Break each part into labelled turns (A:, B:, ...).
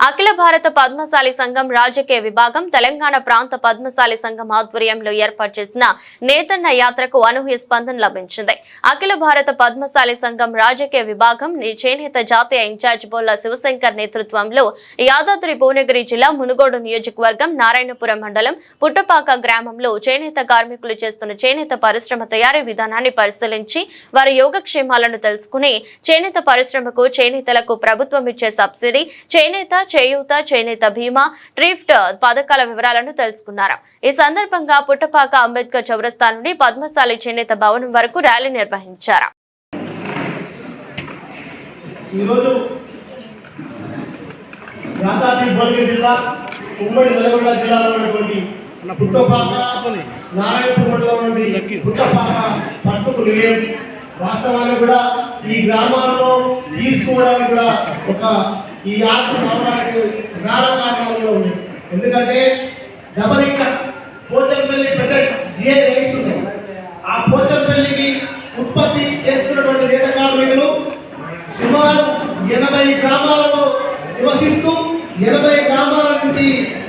A: అఖిల భారత పద్మశాలి సంఘం రాజకీయ విభాగం తెలంగాణ ప్రాంత పద్మశాలి సంఘం ఆధ్వర్యంలో ఏర్పాటు చేసిన నేతన్న యాత్రకు అనూహ్య స్పందన లభించింది. అఖిల భారత పద్మశాలి సంఘం రాజకీయ విభాగం చేనేత జాతీయ ఇన్ఛార్జ్ బొల్ల శివశంకర్ నేతృత్వంలో యాదాద్రి భువనగిరి జిల్లా మునుగోడు నియోజకవర్గం నారాయణపురం మండలం పుట్టపాక గ్రామంలో చేనేత కార్మికులు చేస్తున్న చేనేత పరిశ్రమ తయారీ విధానాన్ని పరిశీలించి వారి యోగక్షేమాలను తెలుసుకుని చేనేత పరిశ్రమకు చేనేతలకు ప్రభుత్వం ఇచ్చే సబ్సిడీ చేనేత చేయూత చేనేత బీమా ట్రిఫ్ట్ పథకాల వివరాలను తెలుసుకున్నారు. ఈ సందర్భంగా పుట్టపాక అంబేద్కర్ చౌరస్తా నుండి పద్మశాలి చేనేత భవనం వరకు ర్యాలీ నిర్వహించారు.
B: ఈరోజు యాదాద్రి భువనగిరి జిల్లా ఉమ్మడి నల్గొండ జిల్లాలో ఉన్నటువంటి పుట్టపాక నారాయణపూర్ పుట్టపాక పట్టుకు నిలయం వాస్తవానికి కూడా ఈ గ్రామాల్లో తీసుకోవడానికి కూడా ఒక ఈ ఆత్మ భావానికి ప్రధాన కారణంలో ఉంది. ఎందుకంటే డబల్ ఇంకా పోచంపల్లి పెట్టే జిఐ రైట్స్ ఉన్నాయి. ఆ పోచంపల్లికి ఉత్పత్తి చేస్తున్నటువంటి నేత కార్మికులు సుమారు ఎనభై గ్రామాలలో నివసిస్తూ ఎనభై గ్రామాల నుంచి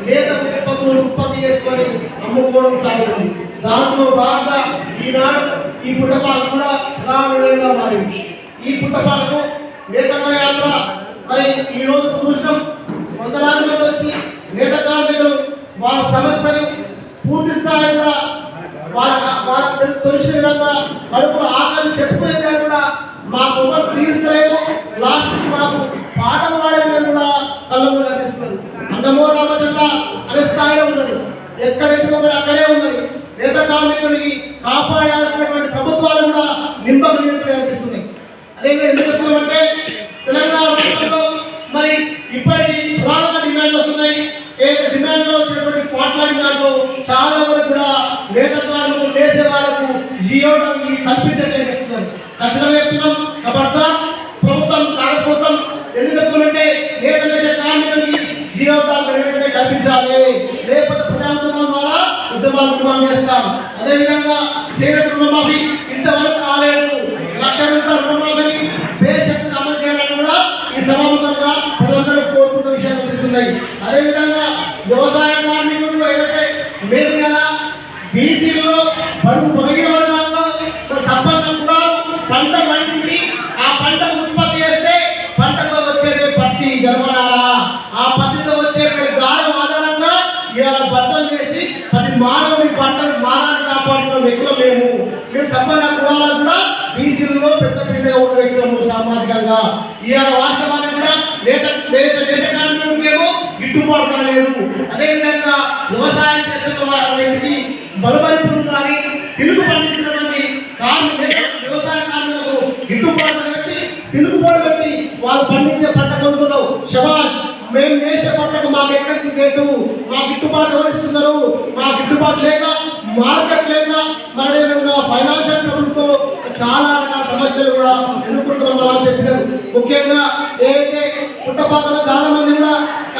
B: నేత ఉత్పత్తులు ఉత్పత్తి చేసుకొని అమ్ముకోవడం సాగుతుంది. దాంట్లో భాగంగా ఈనాడు ఈ పుట్టపాలకు కూడా ప్రధానంగా మారింది ఈ పుట్టపాలకు నేతన్న యాత్ర మరి ఈ రోజు చూసినాం వందలాది మంది వచ్చి నేత కార్మికులు వాళ్ళ సమస్యని పూర్తి స్థాయిగా వాళ్ళ వాళ్ళకి తెలిసిన విధంగా కడుపులో ఆకలి చెప్పుకునే విధంగా కూడా మాకు ఎవరు లాస్ట్ లాస్ట్కి మాకు పాటలు పాడే విధంగా కూడా కళ్ళ ముందు కనిపిస్తున్నది అన్నమో రామచంద్ర అనే స్థాయిలో ఉన్నది. ఎక్కడ వేసినా కూడా అక్కడే ఉన్నది. నేత కార్మికుడికి కాపాడాల్సినటువంటి ప్రభుత్వాలు కూడా నింపక నియంత్రణ కనిపిస్తున్నాయి. అదేవిధంగా ఎందుకు చెప్తున్నామంటే తెలంగాణ రాష్ట్రంలో మరి ఇప్పటికీ ప్రధానంగా డిమాండ్లు వస్తున్నాయి ఏ డిమాండ్లో వచ్చినటువంటి పోట్లాడిన దాంట్లో చాలా వరకు కూడా నేత కార్మికులు చేసే వాళ్ళకు జియోటం కల్పించని చెప్తున్నారు ఖచ్చితంగా చెప్తున్నాం. కాబట్టి ప్రభుత్వం కాకపోతాం ఎందుకు చెప్తుందంటే వేద చేసే కార్మికులకి జియోటాలు వెంటనే కల్పించాలి. లేకపోతే ప్రజా ద్వారా ఉద్యమాలు ఉద్యమం చేస్తాం. అదేవిధంగా చేనేత రుణమాఫీ ఇంతవరకు లేము మేము మేము సంపన్న కులాలకు కూడా బీసీలలో పెద్ద పెద్దగా ఉన్న వ్యక్తులము సామాజికంగా. ఇవాళ వాస్తవాన్ని కూడా లేత లేత లేక కార్మికులకేమో గిట్టుబాటు కాలేదు అదేవిధంగా వ్యవసాయం చేస్తున్న వారికి బలపరిపులు కానీ సిలుగు పండించినటువంటి వ్యవసాయ కార్మికులకు గిట్టుబాటు పెట్టి సిలుగు పెట్టి వాళ్ళు పండించే పంట కొంటున్నావు శబాష్ మేము వేసే పంటకు మాకు ఎక్కడికి రేటు మా గిట్టుబాటు ఎవరు ఇస్తున్నారు? మా గిట్టుబాటు లేక మార్కెట్ లేక మరి అదేవిధంగా ఫైనాన్షియల్ ట్రబుల్తో చాలా రకాల సమస్యలు కూడా ఎదుర్కొంటున్నాం అలా చెప్పారు. ముఖ్యంగా ఏదైతే పుట్టపాకలో చాలా మంది కూడా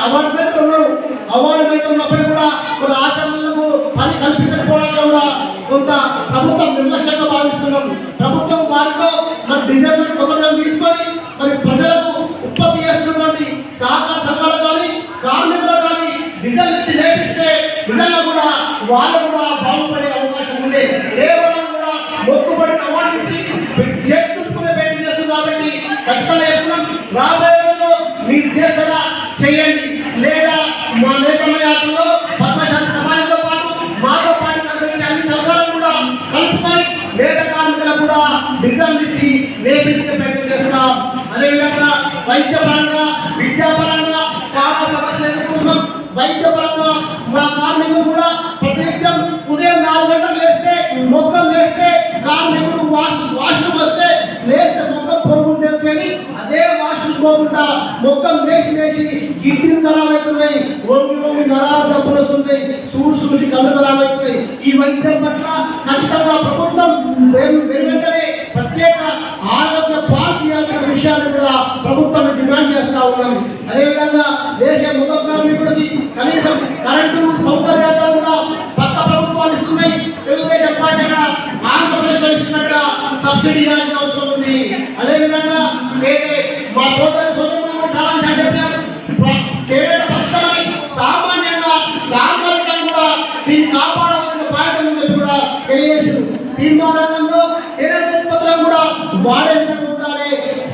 B: అవార్డు మీద ఉన్నారు. అవార్డు మీద ఉన్నప్పటికీ కూడా కొన్ని ఆచరణలకు పని కల్పించకపోవడంలో కూడా కొంత ప్రభుత్వం నిర్లక్ష్యంగా భావిస్తున్నాం. ప్రభుత్వం వారితో మన డిజైన్ కొత్తగా తీసుకొని మరి ప్రజలకు ఉత్పత్తి చేస్తున్నటువంటి సహకార సంఘాలు కానీ కార్మికులు కానీ డిజైన్ ఇచ్చి నేర్పిస్తే నిజంగా కూడా వాళ్ళు కూడా బాగుపడే అవకాశం ఉంది. కేవలం కూడా మొక్కుబడి అవార్డు చేతుకునే ప్రయత్నం చేస్తుంది కాబట్టి ఖచ్చితంగా రాబోయే రోజుల్లో మీరు చేస్తారా చేయండి. లేదా మా నేతల యాత్రలో పద్మశాలి సమాజంతో పాటు మాతో పాటు కలిసి అన్ని సంఘాలను కూడా కలుపుకొని నేత కార్మికులకు కూడా డిజైన్ ఇచ్చి నేర్పించే ప్రయత్నం చేస్తున్నాం. అదేవిధంగా వైద్యపరంగా విద్యాపరంగా చాలా సమస్యలు ఎదుర్కొంటున్నాం. వైద్యపరంగా మా పొరుగు అదే వాష్రూమ్ పోకుండా మొక్కం వేసి గిట్టిన కిడ్నీలు ఖరాబ్ అవుతున్నాయి వంగి వంగి నరాలు జబ్బులు వస్తున్నాయి చూసి చూసి కళ్ళు ఖరాబ్ ఈ వైద్యం పట్ల ఖచ్చితంగా ప్రభుత్వం వెను- వెనువెంటనే ప్రత్యేక ఆరోగ్య పాలసీ చేయాల్సిన విషయాన్ని కూడా ప్రభుత్వం డిమాండ్ చేస్తా ఉన్నాను అదేవిధంగా దేశ ముఖ కార్మికుడికి కనీసం కరెంటు సౌకర్యాలు కూడా పక్క ప్రభుత్వాలు ఇస్తున్నాయి. తెలుగుదేశం పార్టీ అక్కడ ఆంధ్రప్రదేశ్లో ఇస్తున్నక్కడ సబ్సిడీ ఇవ్వాల్సిన అవసరం ఉంది. అదేవిధంగా నేనే మా సోదర సోదరులు చాలాసార్లు చెప్పాను సామాన్యంగా సాంఘికంగా కూడా దీన్ని కాపాడవలసిన బాధ్యత ఉందని కూడా తెలియజేశారు. సినిమా రంగంలో చేత ఉత్పత్తులను కూడా వాడే విధంగా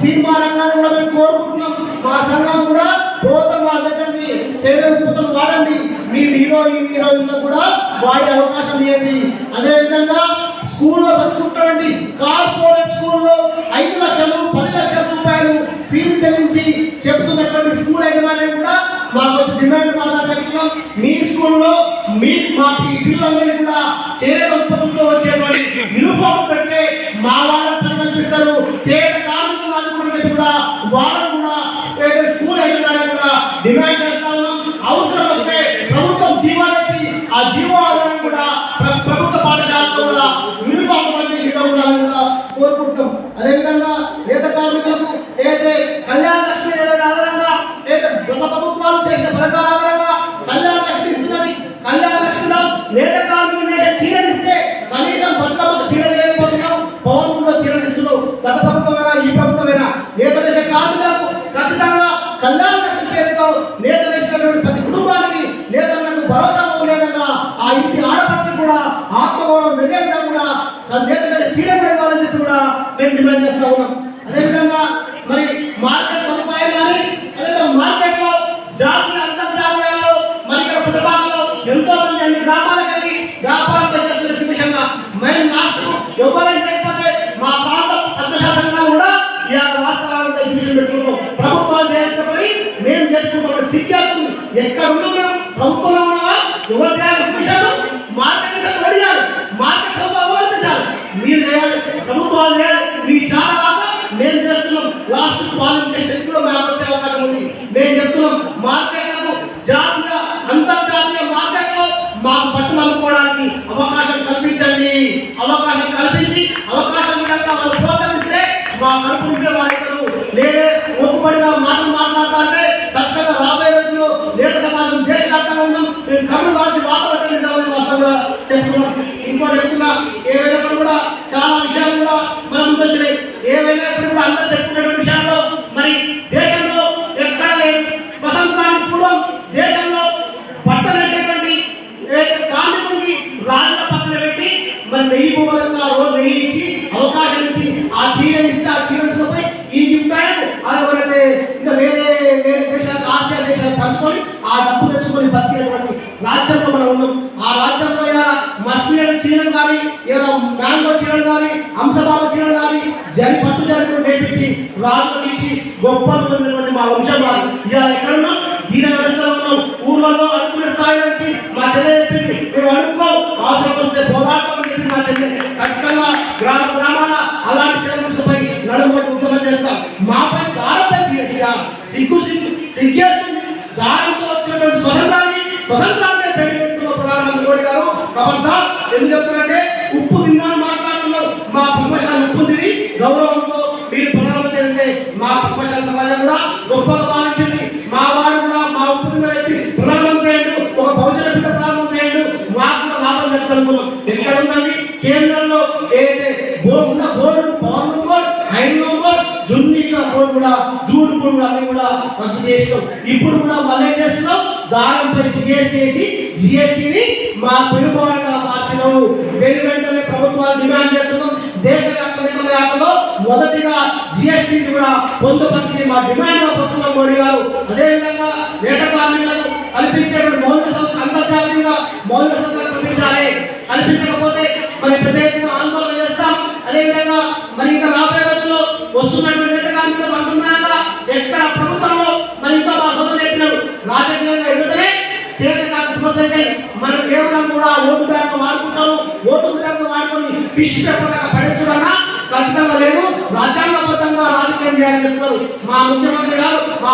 B: సినిమా రంగాన్ని మేము కోరుకుంటున్నాం. మా సంఘం కూడా ప్రభుత్వం మా దగ్గరికి చేత ఉత్పత్తులు వాడండి. మీ హీరోయిన్ హీరోయిన్లో కూడా వాడే అవకాశం ఇవ్వండి. అదేవిధంగా స్కూల్లో చదువుకుంటామండి కార్పొరేట్ స్కూల్ యజమాని కూడా మాకు వచ్చి డిమాండ్ మాట్లాడుతున్నాం మీ స్కూల్లో మీ మా ఈ పిల్లలందరికీ కూడా డిమాండ్ చేస్తా ఉన్నాం. అదేవిధంగా మరి మార్కెట్ సదుపాయం కానీ అదేవిధంగా మార్కెట్లో జాతీయ అంతర్జాతీయాల్లో మరి ఇక్కడ పుట్టపాకలో ఎంతో మంది అన్ని గ్రామాలకు వెళ్ళి వ్యాపారం పనిచేస్తున్న నిమిషంగా మేము లాస్ట్ ఎవరైనా లేకపోతే మా ప్రాంత పద్మశాసనంగా కూడా ఇవాళ వాస్తవాలను ఎగ్జిబిషన్ పెట్టుకున్నాం ప్రభుత్వాలు చేయాల్సిన పని మేము చేసుకుంటాం సిగ్గేస్తుంది ఎక్కడ ఉన్నాం మేము ప్రభుత్వంలో ఉన్నామా ఎవరు చేయాల్సిన ఎగ్జిబిషన్ మార్కెట్ అడిగారు మార్కెట్ అవలంబించాలి మీరు చేయాలి. ప్రభుత్వాలు చేయాలి. చేస్తున్నాం పాలించే శక్తిలో మేము వచ్చే అవకాశం ఉంది. మేము చెప్తున్నాం మార్కెట్లకు జాతీయ అంతర్జాతీయ మార్కెట్లో మాకు పట్టులు అమ్ముకోవడానికి అవకాశం కల్పించండి. అవకాశం కల్పించి అవకాశం విధంగా వాళ్ళు ప్రోత్సహిస్తే మా కడుపు నింపే వారిద్దరు నేనే ఒప్పుబడిగా మాటలు మాట్లాడతా అంటే ఖచ్చితంగా రాబోయే రోజుల్లో నేత సమాజం దేశవ్యాప్తంగా ఉన్నాం. మేము కళ్ళు రాసి వాతావరణం నిజామని చెప్తున్నాం ఇంకోటి చెప్తున్నా ఏమైనప్పుడు కూడా మన వచ్చినాయి ఏవైనప్పుడు కూడా అందరూ చెప్పుకునే విషయాల్లో మరి దేశంలో ఎక్కడ లేదు స్వతంత్రానికి పూర్వం దేశంలో పట్టలేసేటువంటి కార్మికుడికి రాజుల పక్కన పెట్టి మరి నెయ్యి బొమ్మలంతా రోజు నెయ్యి ఇచ్చి అవకాశం ఇచ్చి ఆ చీర ఇస్తే ఆ చీర ఈ గిఫ్టాయకు అది ఇంకా వేరే వేరే దేశాలకు ఆసియా దేశాలకు పంచుకొని ఆ డబ్బు తెచ్చుకొని బతికేటువంటి రాజ్యంలో మనం ఉన్నాం. ఆ రాజ్యంలో ఇలా మస్లిన్ చీరలు కానీ వంశం వారు ఇవాళ ఎక్కడున్నాం? దీని వ్యవస్థలో ఉన్నాం. ఊర్లలో అనుకునే స్థాయి నుంచి మా చెల్లె చెప్పింది. మేము అనుకోం. అవసరం వస్తే పోరాటం అని చెప్పి మా చెల్లె ఖచ్చితంగా గ్రామ గ్రామాల అలాంటి చెల్లెలపై నడుముబట్టి ఉద్యమం చేస్తాం. మాపై దారంపై చేసిగా సిగ్గు సిగ్గు సిగ్గేస్తుంది. దారంతో వచ్చినటువంటి స్వతంత్రాన్ని స్వతంత్రాన్ని పెళ్ళి చేస్తున్న ప్రధానమంత్రి మోడీ గారు కాబట్టి ఎందుకు చెప్తున్నారంటే ఉప్పు తిన్నాను మాట్లాడుతున్నారు. మా పద్మశాల ఉప్పు తిని గౌరవంతో మీరు ప్రధానమంత్రి అంటే మా పద్మశాల సమాజం కూడా గొప్పగా పాలించింది. మా వాడు కూడా మా ఉప్పు పెట్టి వ్యక్తి ప్రధానమంత్రి అయ్యాడు. ఒక బహుజన బిడ్డ ప్రధానమంత్రి అయ్యాడు. మాకు కూడా లాభం జరుగుతున్నాం ఎక్కడ ఉందండి కేంద్రంలో ఏదైతే బోర్డు ఉన్న board Pawan board hydro board జున్నిక బోర్డు కూడా జూడు బోర్డు అన్ని కూడా రద్దు చేసినాం. ఇప్పుడు కూడా మళ్ళీ చేస్తున్నాం? దారంపై జిఎస్టీ చేసి జిఎస్టీని మా పెనుకోవాలంగా మార్చడం వెను వెంటనే ప్రభుత్వాలు డిమాండ్ చేస్తున్నాం. దేశ మొదటిగా జిఎస్టీని కూడా పొందుపరిచి మా డిమాండ్ పడుతున్నాం మోడీ గారు. అదేవిధంగా వేట కార్మికులకు కల్పించేటువంటి మౌలిక సౌకర్యం అంతర్జాతీయంగా మౌలిక సౌకర్యం కల్పించాలి. కల్పించకపోతే మరి ప్రత్యేకంగా ఆందోళన చేస్తాం. అదేవిధంగా మరి ఇంకా రాబోయే రోజుల్లో వస్తున్నటువంటి వేట కార్మికులకు అనుసంధానంగా ఎక్కడ ప్రభుత్వంలో మరి ఇంకా మా సోదరులు చెప్పినారు. రాజకీయంగా ఎదుగుతనే చేతి కార్మిక సమస్య అయితే మనం కేవలం కూడా ఓటు బ్యాంక్ వాడుకుంటారు. ఓటు బ్యాంక్ వాడుకొని ఫిష్ పేపర్ పడేస్తున్నా ఖచ్చితంగా లేదు రాజ్యాంగబద్ధంగా రాజకీయం చేయాలని చెప్తారు మా ముఖ్యమంత్రి గారు మా